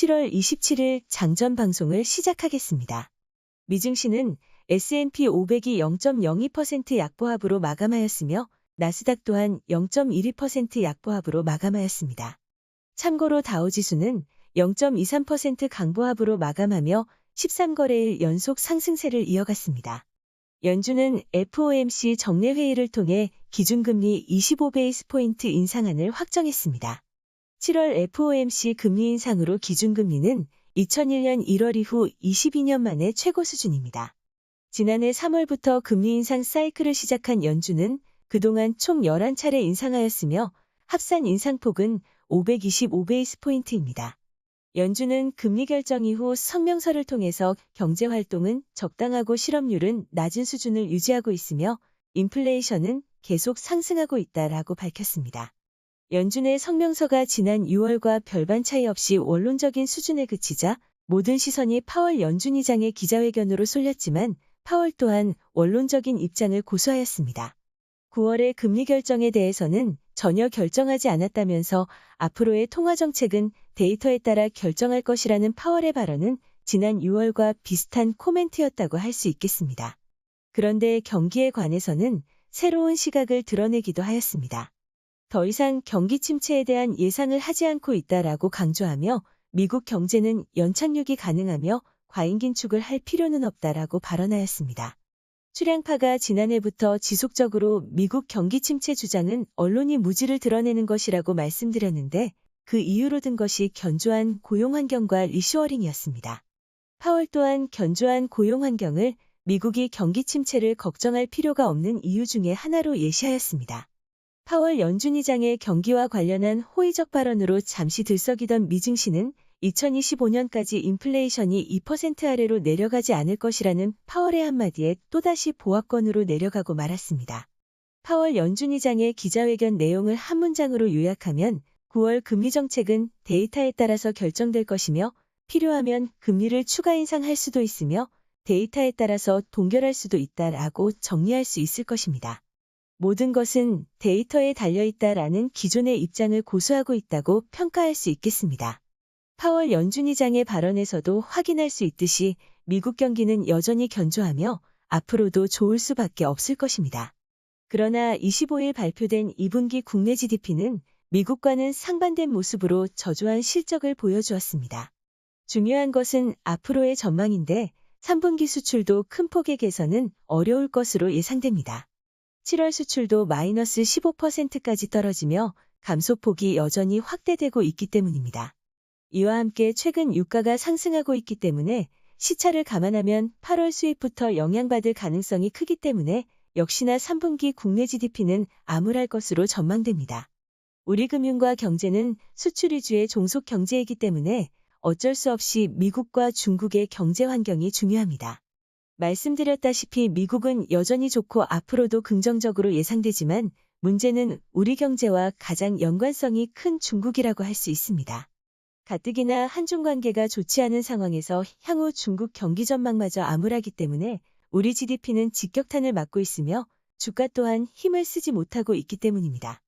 7월 27일 장전 방송을 시작하겠습니다. 미증시는 S&P 500이 0.02% 약보합으로 마감하였으며 나스닥 또한 0.12% 약보합으로 마감하였습니다. 참고로 다우지수는 0.23% 강보합으로 마감하며 13거래일 연속 상승세를 이어갔습니다. 연준은 FOMC 정례회의를 통해 기준금리 25베이스포인트 인상안을 확정했습니다. 7월 FOMC 금리 인상으로 기준금리는 2001년 1월 이후 22년 만에 최고 수준입니다. 지난해 3월부터 금리 인상 사이클을 시작한 연준은 그동안 총 11차례 인상하였으며 합산 인상폭은 525베이스포인트입니다. 연준은 금리 결정 이후 성명서를 통해서 경제 활동은 적당하고 실업률은 낮은 수준을 유지하고 있으며 인플레이션은 계속 상승하고 있다라고 밝혔습니다. 연준의 성명서가 지난 6월과 별반 차이 없이 원론적인 수준에 그치자 모든 시선이 파월 연준 의장의 기자회견으로 쏠렸지만 파월 또한 원론적인 입장을 고수하였습니다. 9월의 금리 결정에 대해서는 전혀 결정하지 않았다면서 앞으로의 통화 정책은 데이터에 따라 결정할 것이라는 파월의 발언은 지난 6월과 비슷한 코멘트였다고 할 수 있겠습니다. 그런데 경기에 관해서는 새로운 시각을 드러내기도 하였습니다. 더 이상 경기 침체에 대한 예상을 하지 않고 있다라고 강조하며 미국 경제는 연착륙이 가능하며 과잉 긴축을 할 필요는 없다라고 발언하였습니다. 출향파가 지난해부터 지속적으로 미국 경기 침체 주장은 언론이 무지를 드러내는 것이라고 말씀드렸는데 그 이유로 든 것이 견조한 고용 환경과 리쇼어링이었습니다. 파월 또한 견조한 고용 환경을 미국이 경기 침체를 걱정할 필요가 없는 이유 중에 하나로 예시하였습니다. 파월 연준의장의 경기와 관련한 호의적 발언으로 잠시 들썩이던 미증시는 2025년까지 인플레이션이 2% 아래로 내려가지 않을 것이라는 파월의 한마디에 또다시 보합권으로 내려가고 말았습니다. 파월 연준의장의 기자회견 내용을 한 문장으로 요약하면 9월 금리 정책은 데이터에 따라서 결정될 것이며 필요하면 금리를 추가 인상할 수도 있으며 데이터에 따라서 동결할 수도 있다라고 정리할 수 있을 것입니다. 모든 것은 데이터에 달려있다라는 기존의 입장을 고수하고 있다고 평가할 수 있겠습니다. 파월 연준의장의 발언에서도 확인할 수 있듯이 미국 경기는 여전히 견조하며 앞으로도 좋을 수밖에 없을 것입니다. 그러나 25일 발표된 2분기 국내 GDP는 미국과는 상반된 모습으로 저조한 실적을 보여주었습니다. 중요한 것은 앞으로의 전망인데 3분기 수출도 큰 폭의 개선은 어려울 것으로 예상됩니다. 7월 수출도 마이너스 15%까지 떨어지며 감소폭이 여전히 확대되고 있기 때문입니다. 이와 함께 최근 유가가 상승하고 있기 때문에 시차를 감안하면 8월 수입부터 영향받을 가능성이 크기 때문에 역시나 3분기 국내 GDP는 암울할 것으로 전망됩니다. 우리 금융과 경제는 수출 위주의 종속 경제이기 때문에 어쩔 수 없이 미국과 중국의 경제 환경이 중요합니다. 말씀드렸다시피 미국은 여전히 좋고 앞으로도 긍정적으로 예상되지만 문제는 우리 경제와 가장 연관성이 큰 중국이라고 할 수 있습니다. 가뜩이나 한중 관계가 좋지 않은 상황에서 향후 중국 경기 전망마저 암울하기 때문에 우리 GDP는 직격탄을 맞고 있으며 주가 또한 힘을 쓰지 못하고 있기 때문입니다.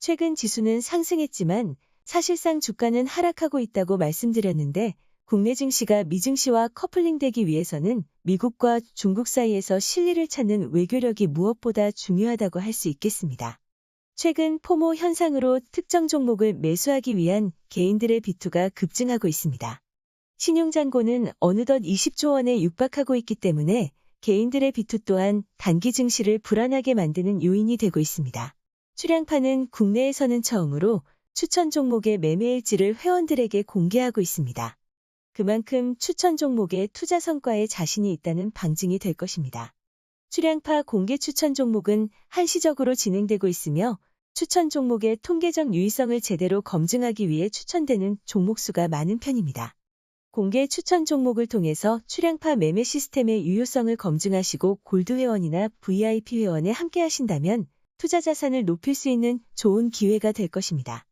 최근 지수는 상승했지만 사실상 주가는 하락하고 있다고 말씀드렸는데 국내 증시가 미증시와 커플링되기 위해서는 미국과 중국 사이에서 실리를 찾는 외교력이 무엇보다 중요하다고 할 수 있겠습니다. 최근 포모 현상으로 특정 종목을 매수하기 위한 개인들의 비투가 급증하고 있습니다. 신용잔고는 어느덧 20조 원에 육박하고 있기 때문에 개인들의 비투 또한 단기 증시를 불안하게 만드는 요인이 되고 있습니다. 출량파는 국내에서는 처음으로 추천 종목의 매매일지를 회원들에게 공개하고 있습니다. 그만큼 추천 종목의 투자 성과에 자신이 있다는 방증이 될 것입니다. 출량파 공개 추천 종목은 한시적으로 진행되고 있으며 추천 종목의 통계적 유의성을 제대로 검증하기 위해 추천되는 종목 수가 많은 편입니다. 공개 추천 종목을 통해서 출량파 매매 시스템의 유효성을 검증하시고 골드 회원이나 VIP 회원에 함께 하신다면 투자 자산을 높일 수 있는 좋은 기회가 될 것입니다.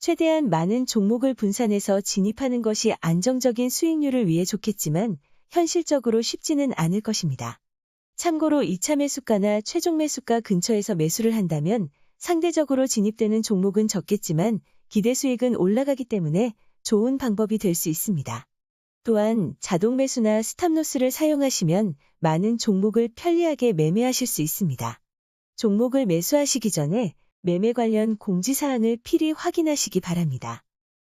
최대한 많은 종목을 분산해서 진입하는 것이 안정적인 수익률을 위해 좋겠지만 현실적으로 쉽지는 않을 것입니다. 참고로 2차 매수가나 최종 매수가 근처에서 매수를 한다면 상대적으로 진입되는 종목은 적겠지만 기대 수익은 올라가기 때문에 좋은 방법이 될 수 있습니다. 또한 자동 매수나 스탑로스를 사용하시면 많은 종목을 편리하게 매매하실 수 있습니다. 종목을 매수하시기 전에 매매 관련 공지사항을 필히 확인하시기 바랍니다.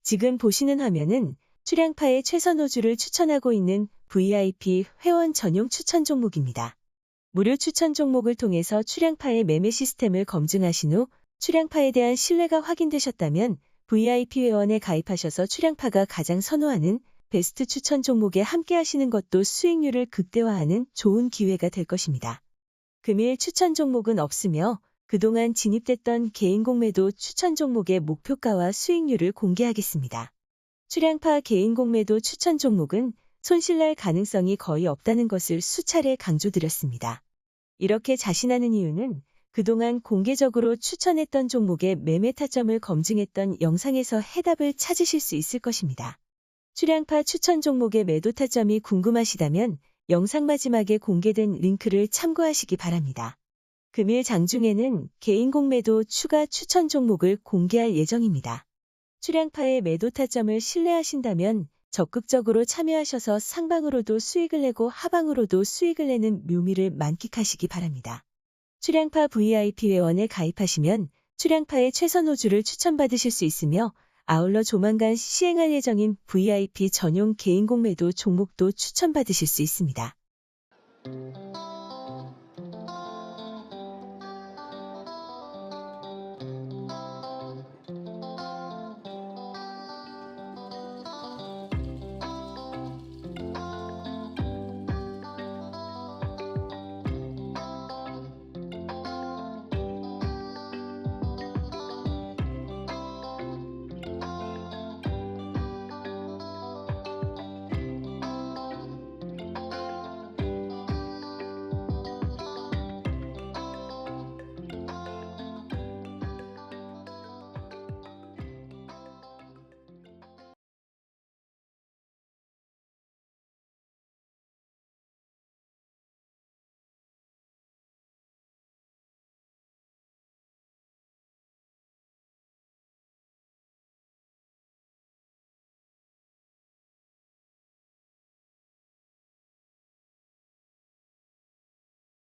지금 보시는 화면은 출양파의 최선 호주를 추천하고 있는 VIP 회원 전용 추천 종목입니다. 무료 추천 종목을 통해서 출양파의 매매 시스템을 검증하신 후 출양파에 대한 신뢰가 확인되셨다면 VIP 회원에 가입하셔서 출양파가 가장 선호하는 베스트 추천 종목에 함께 하시는 것도 수익률을 극대화하는 좋은 기회가 될 것입니다. 금일 추천 종목은 없으며 그동안 진입됐던 개인 공매도 추천 종목의 목표가와 수익률을 공개하겠습니다. 출양파 개인 공매도 추천 종목은 손실날 가능성이 거의 없다는 것을 수차례 강조드렸습니다. 이렇게 자신하는 이유는 그동안 공개적으로 추천했던 종목의 매매 타점을 검증했던 영상에서 해답을 찾으실 수 있을 것입니다. 출양파 추천 종목의 매도 타점이 궁금하시다면 영상 마지막에 공개된 링크를 참고하시기 바랍니다. 금일 장중에는 개인 공매도 추가 추천 종목을 공개할 예정입니다. 출양파의 매도 타점을 신뢰하신다면 적극적으로 참여하셔서 상방으로도 수익을 내고 하방으로도 수익을 내는 묘미를 만끽하시기 바랍니다. 출양파 VIP 회원에 가입하시면 출양파의 최선 호주를 추천받으실 수 있으며 아울러 조만간 시행할 예정인 VIP 전용 개인 공매도 종목도 추천받으실 수 있습니다.